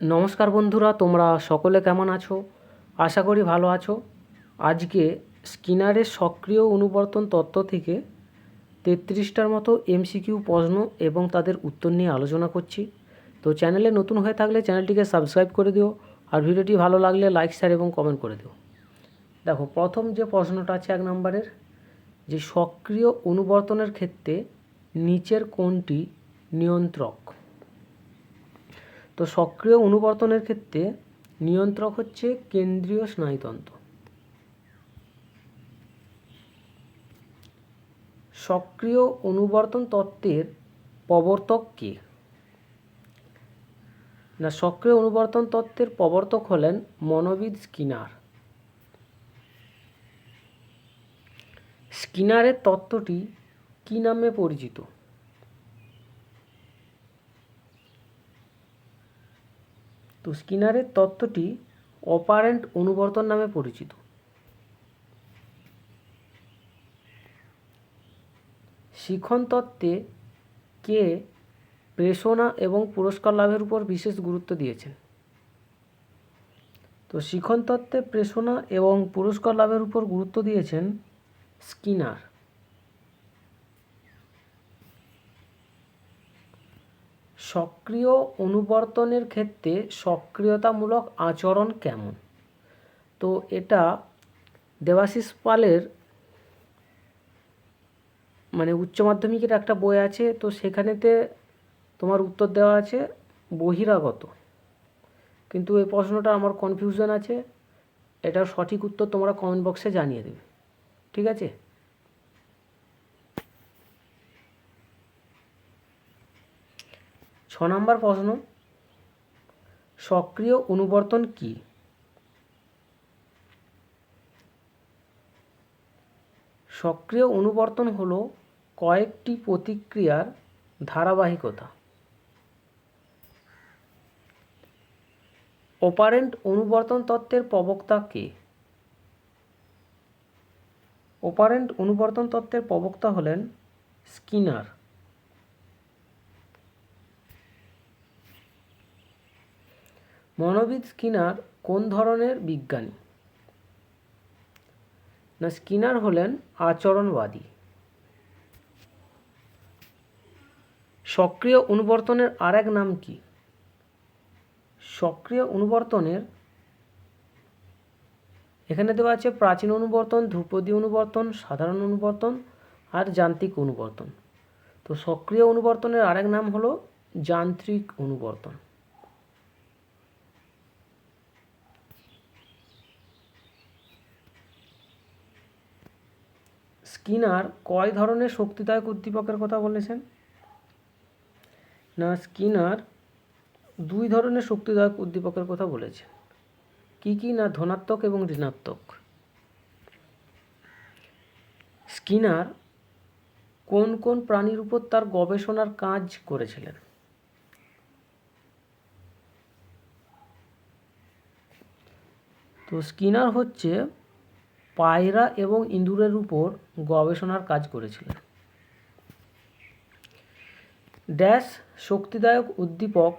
নমস্কার বন্ধুরা, তোমরা সকলে কেমন আছো? আশা করি ভালো আছো। আজকে স্কিনারের সক্রিয় অনুবর্তন তত্ত্ব থেকে তেত্রিশটার মতো এমসিকিউ প্রশ্ন এবং তাদের উত্তর নিয়ে আলোচনা করছি। তো চ্যানেলে নতুন হয়ে থাকলে চ্যানেলটিকে সাবস্ক্রাইব করে দিও আর ভিডিওটি ভালো লাগলে লাইক, শেয়ার এবং কমেন্ট করে দিও। দেখো, প্রথম যে প্রশ্নটা আছে এক নম্বরের, যে সক্রিয় অনুবর্তনের ক্ষেত্রে নিচের কোনটি নিয়ন্ত্রক? তো সক্রিয় অনুবর্তনের ক্ষেত্রে নিয়ন্ত্রক হচ্ছে কেন্দ্রীয় স্নায়ুতন্ত্র। সক্রিয় অনুবর্তন তত্ত্বের প্রবর্তক কে? না, সক্রিয় অনুবর্তন তত্ত্বের প্রবর্তক হলেন মনোবিদ স্কিনার। স্কিনারের তত্ত্বটি কী নামে পরিচিত? তো স্কিনারের তত্ত্বটি অপারেন্ট অনুবর্তন নামে পরিচিত। শিখন তত্ত্বে কে প্রেষণা এবং পুরস্কার লাভের উপর বিশেষ গুরুত্ব দিয়েছেন। তো শিখন তত্ত্বে প্রেষণা এবং পুরস্কার লাভের উপর গুরুত্ব দিয়েছেন স্কিনার। সক্রিয় অনুবর্তনের ক্ষেত্রে সক্রিয়তামূলক আচরণ কেমন? তো এটা দেবাশিস পালের মানে উচ্চ মাধ্যমিকের একটা বই আছে, তো সেখানেতে তোমার উত্তর দেওয়া আছে, বহিরাগত। কিন্তু এই প্রশ্নটা আমার কনফিউশন আছে, এটার সঠিক উত্তর তোমরা কমেন্ট বক্সে জানিয়ে দেবে। ঠিক আছে? নম্বর প্রশ্ন, সক্রিয় অনুবর্তন কি? সক্রিয় অনুবর্তন হলো কয়েকটি প্রতিক্রিয়ার ধারাবাহিকতা। অপারেন্ট অনুবর্তন তত্ত্বের প্রবক্তা কে? অপারেন্ট অনুবর্তন তত্ত্বের প্রবক্তা হলেন স্কিনার। মনোবিদ স্কিনার কোন ধরনের বিজ্ঞানী? না, স্কিনার হলেন আচরণবাদী। সক্রিয় অনুবর্তনের আরেক নাম কি? সক্রিয় অনুবর্তনের এখানে দেওয়া আছে প্রাচীন অনুবর্তন, ধ্রুপদী অনুবর্তন, সাধারণ অনুবর্তন আর যান্ত্রিক অনুবর্তন। তো সক্রিয় অনুবর্তনের আরেক নাম হলো যান্ত্রিক অনুবর্তন। স্কিনার কয় ধরনের শক্তিদায়ক উদ্দীপকের কথা বলেছেন? না, স্কিনার দুই ধরনের শক্তিদায়ক উদ্দীপকের কথা বলেছেন। কি কি? না, ধনাত্মক এবং ঋণাত্মক। স্কিনার কোন কোন প্রাণীর উপর তার গবেষণার কাজ করেছিলেন? তো স্কিনার হচ্ছে পায়রা এবং ইঁদুরের উপর গবেষণার কাজ করেছিলেন। ড্যাশ শক্তিদায়ক উদ্দীপক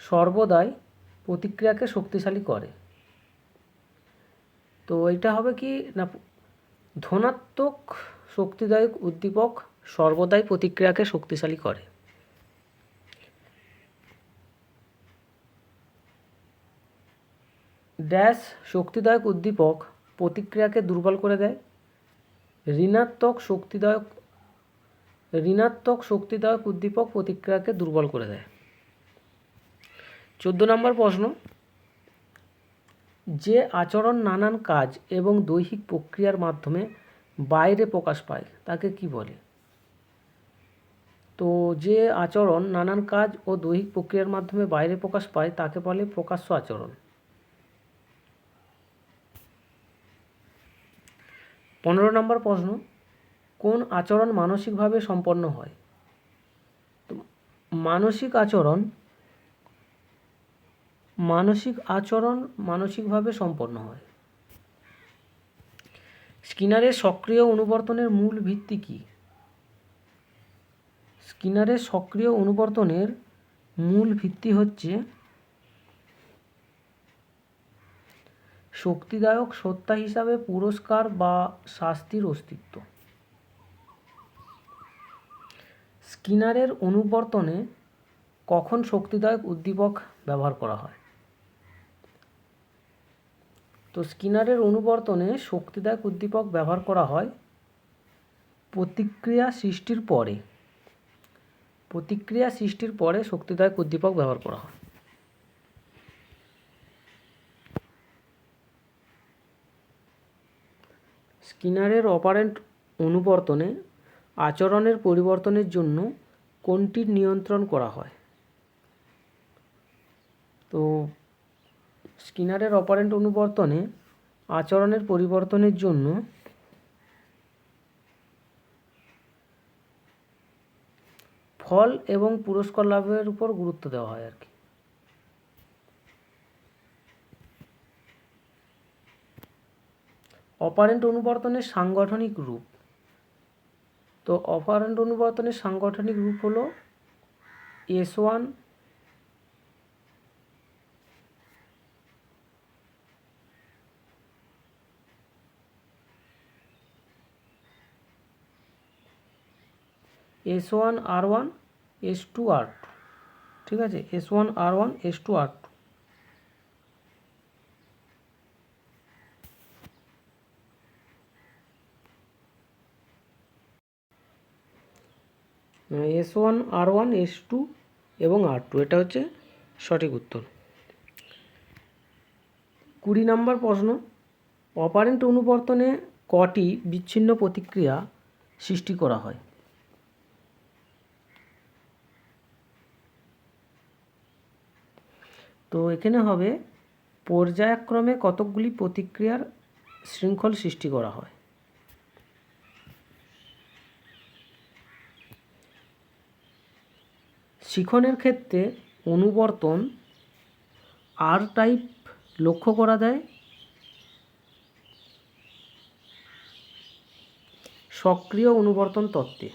সর্বদাই প্রতিক্রিয়াকে শক্তিশালী করে। তো এটা হবে কি না, ধনাত্মক শক্তিদায়ক উদ্দীপক সর্বদাই প্রতিক্রিয়াকে শক্তিশালী করে। ড্যাশ শক্তিদায়ক উদ্দীপক প্রতিক্রিয়াকে দুর্বল করে দেয়। ঋণাত্মক শক্তিদায়ক ঋণাত্মক শক্তিদায়ক উদ্দীপক প্রতিক্রিয়াকে দুর্বল করে দেয়। চোদ্দ নম্বর প্রশ্ন। যে আচরণ নানান কাজ এবং দৈহিক প্রক্রিয়ার মাধ্যমে বাইরে প্রকাশ পায়, তাকে কি বলে? তো যে আচরণ নানান কাজ ও দৈহিক প্রক্রিয়ার মাধ্যমে বাইরে প্রকাশ পায়, তাকে বলে প্রকাশ্য আচরণ। পনেরো নম্বর প্রশ্ন, কোন আচরণ মানসিকভাবে সম্পন্ন হয়? মানসিক আচরণ মানসিক আচরণ মানসিকভাবে সম্পন্ন হয়। স্কিনারের সক্রিয় অনুবর্তনের মূল ভিত্তি কী? স্কিনারের সক্রিয় অনুবর্তনের মূল ভিত্তি হচ্ছে শক্তিদায়ক সত্তা হিসাবে পুরস্কার বা শাস্তির অস্তিত্ব। স্কিনারের অনুবর্তনে কখন শক্তিদায়ক উদ্দীপক ব্যবহার করা হয়? তো স্কিনারের অনুবর্তনে শক্তিদায়ক উদ্দীপক ব্যবহার করা হয় প্রতিক্রিয়া সৃষ্টির পরে। প্রতিক্রিয়া সৃষ্টির পরে শক্তিদায়ক উদ্দীপক ব্যবহার করা হয়। স্কিনারের অপারেন্ট অনুবর্তনে আচরণের পরিবর্তনের জন্য কোনটির নিয়ন্ত্রণ করা হয়? তো স্কিনারের অপারেন্ট অনুবর্তনে আচরণের পরিবর্তনের জন্য ফল এবং পুরস্কার লাভের উপর গুরুত্ব দেওয়া হয় আর কি। অপারেন্ট অনুবর্তনের সাংগঠনিক রূপ। তো অপারেন্ট অনুবর্তনের সাংগঠনিক রূপ হলো S one S one R one S two R two ঠিক আছে? S one R one S two R S one R one S two এবং আর টু এটা হচ্ছে সঠিক উত্তর। কুড়ি নম্বর প্রশ্ন। অপারেন্ট অনুবর্তনে কটি বিচ্ছিন্ন প্রতিক্রিয়া সৃষ্টি করা হয়? তো এখানে হবে, পর্যায়ক্রমে কতকগুলি প্রতিক্রিয়ার শৃঙ্খল সৃষ্টি করা হয়? শিখনের ক্ষেত্রে অনুবর্তন আর টাইপ লক্ষ্য করা যায়। সক্রিয় অনুবর্তন তত্ত্বে।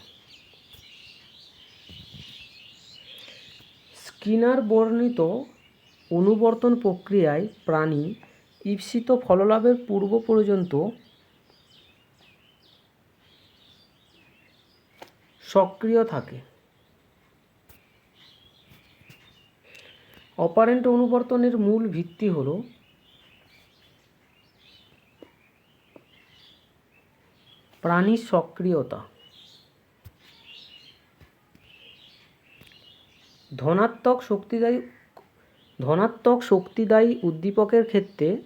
স্কিনার বর্ণিত অনুবর্তন প্রক্রিয়ায় প্রাণী ঈপ্সিত ফললাভের পূর্ব পর্যন্ত সক্রিয় থাকে। অপারেন্ট অনুবর্তনের মূল ভিত্তি হল প্রাণীর সক্রিয়তা। ধনাত্মক শক্তিদায়ী ধনাত্মক শক্তিদায়ী উদ্দীপকের ক্ষেত্রে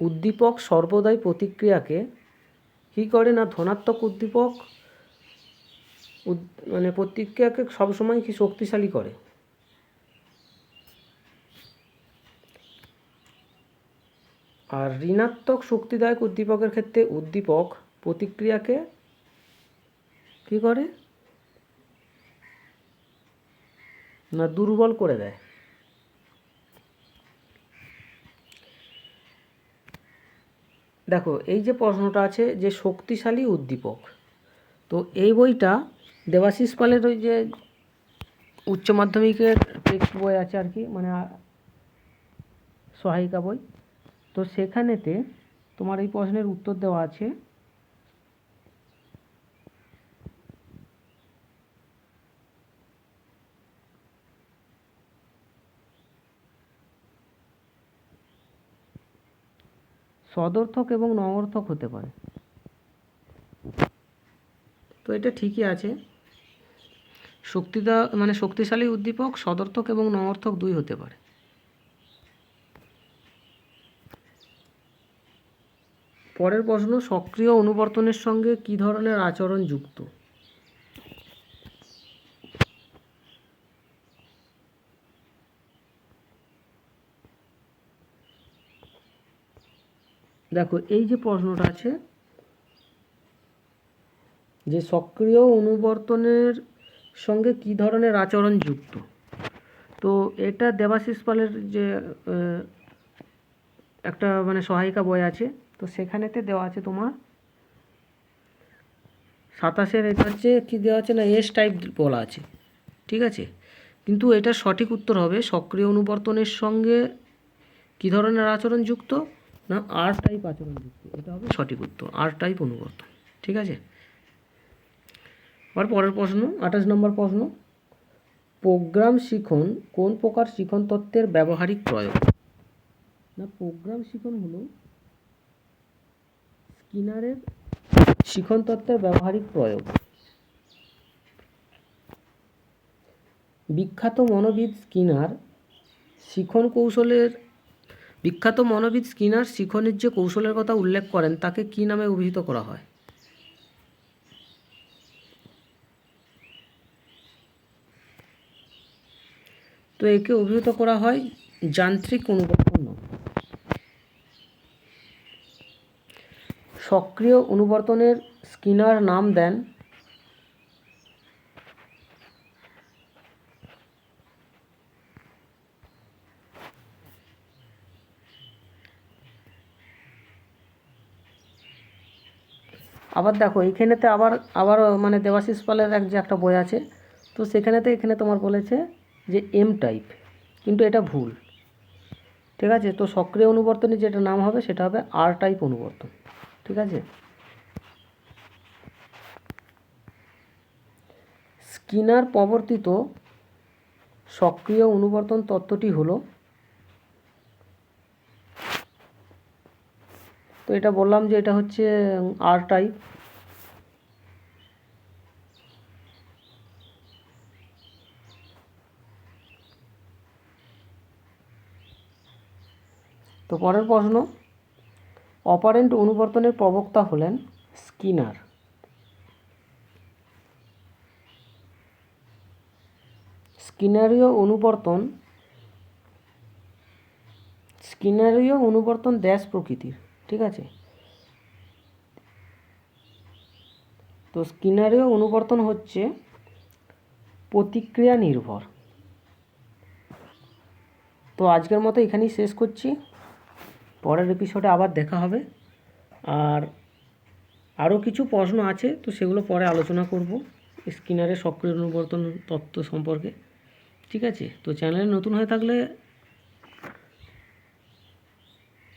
উদ্দীপক সর্বদাই প্রতিক্রিয়াকে কী করে না ধনাত্মক উদ্দীপক উদ- মানে প্রতিক্রিয়াকে সবসময় কি শক্তিশালী করে। আর ঋণাত্মক শক্তিদায়ক উদ্দীপকের ক্ষেত্রে উদ্দীপক প্রতিক্রিয়াকে কী করে? না দুর্বল করে দেয়। দেখো, এই যে প্রশ্নটা আছে যে শক্তিশালী উদ্দীপক, তো এই বইটা দেবাশিস পালের ওই যে উচ্চ মাধ্যমিকের টেক্সট বই আছে আর কি মানে সহায়িকা বই। তো সেখানেতে তোমার এই প্রশ্নের উত্তর দেওয়া আছে। সদর্থক এবং নঅর্থক হতে পারে। তো এটা ঠিকই আছে। শক্তিদা মানে শক্তিশালী উদ্দীপক, সদর্থক এবং নঅর্থক দুই হতে পারে। পরের প্রশ্ন, সক্রিয় অনুবর্তনের সঙ্গে কী ধরনের আচরণ যুক্ত? দেখো, এই যে প্রশ্নটা আছে, যে সক্রিয় অনুবর্তনের সঙ্গে কী ধরনের আচরণ যুক্ত? তো এটা দেবাশিস পালের যে একটা মানে সহায়িকা বই আছে তো সেখানেতে দেওয়া আছে তোমার? সাতাশের এটা হচ্ছে কি দেওয়া আছে না এস টাইপ বলা আছে, ঠিক আছে? কিন্তু এটা সঠিক উত্তর হবে সক্রিয় অনুবর্তনের সঙ্গে কী ধরনের আচরণ যুক্ত না আর টাইপ আচরণ যুক্ত? এটা হবে সঠিক উত্তর আর টাইপ অনুবর্তন, ঠিক আছে? আবার পরের প্রশ্ন, আঠাশ নম্বর প্রশ্ন, প্রোগ্রাম শিখন কোন প্রকার শিখন তত্ত্বের ব্যবহারিক প্রয়োগ? না, প্রোগ্রাম শিখন হলো স্কিনারের শিখন তত্ত্বের ব্যবহারিক প্রয়োগ। বিখ্যাত মনোবিদ স্কিনার শিখন কৌশলের বিখ্যাত মনোবিদ স্কিনার শিখনের যে কৌশলের কথা উল্লেখ করেন, তাকে কী নামে অভিহিত করা হয়? তো একে অভিহিত করা হয় যান্ত্রিক অনুবর্তন নামে সক্রিয় অনুবর্তনের স্কিনার নাম দেন আবার দেখো, এইখানেতে আবার আবার মানে দেবাশিস পালের এক যে একটা বই আছে, তো সেখানেতে, এখানে তোমার বলেছে যে এম টাইপ কিন্তু এটা ভুল। ঠিক আছে? তো সক্রিয় অনুবর্তনের যেটা নাম হবে, সেটা হবে আর টাইপ অনুবর্তন। ঠিক আছে? স্কিনার প্রবর্তিত সক্রিয় অনুবর্তন তত্ত্বটি হলো, তো এটা বললাম যে এটা হচ্ছে আর টাইপ তো পরের প্রশ্ন অপারেন্ট অনুবর্তনের প্রবক্তা হলেন স্কিনার। স্কিনারীয় অনুবর্তন স্কিনারীয় অনুবর্তন ড্যাশ প্রকৃতির, ঠিক আছে? তো স্কিনারীয় অনুবর্তন হচ্ছে প্রতিক্রিয়া নির্ভর। তো আজকের মতো এখানেই শেষ করছি। পরের এপিসোডে আবার দেখা হবে। আর আরও কিছু প্রশ্ন আছে, তো সেগুলো পরে আলোচনা করব স্কিনারের সক্রিয় অনুবর্তন তত্ত্ব সম্পর্কে। ঠিক আছে? তো চ্যানেলে নতুন হয়ে থাকলে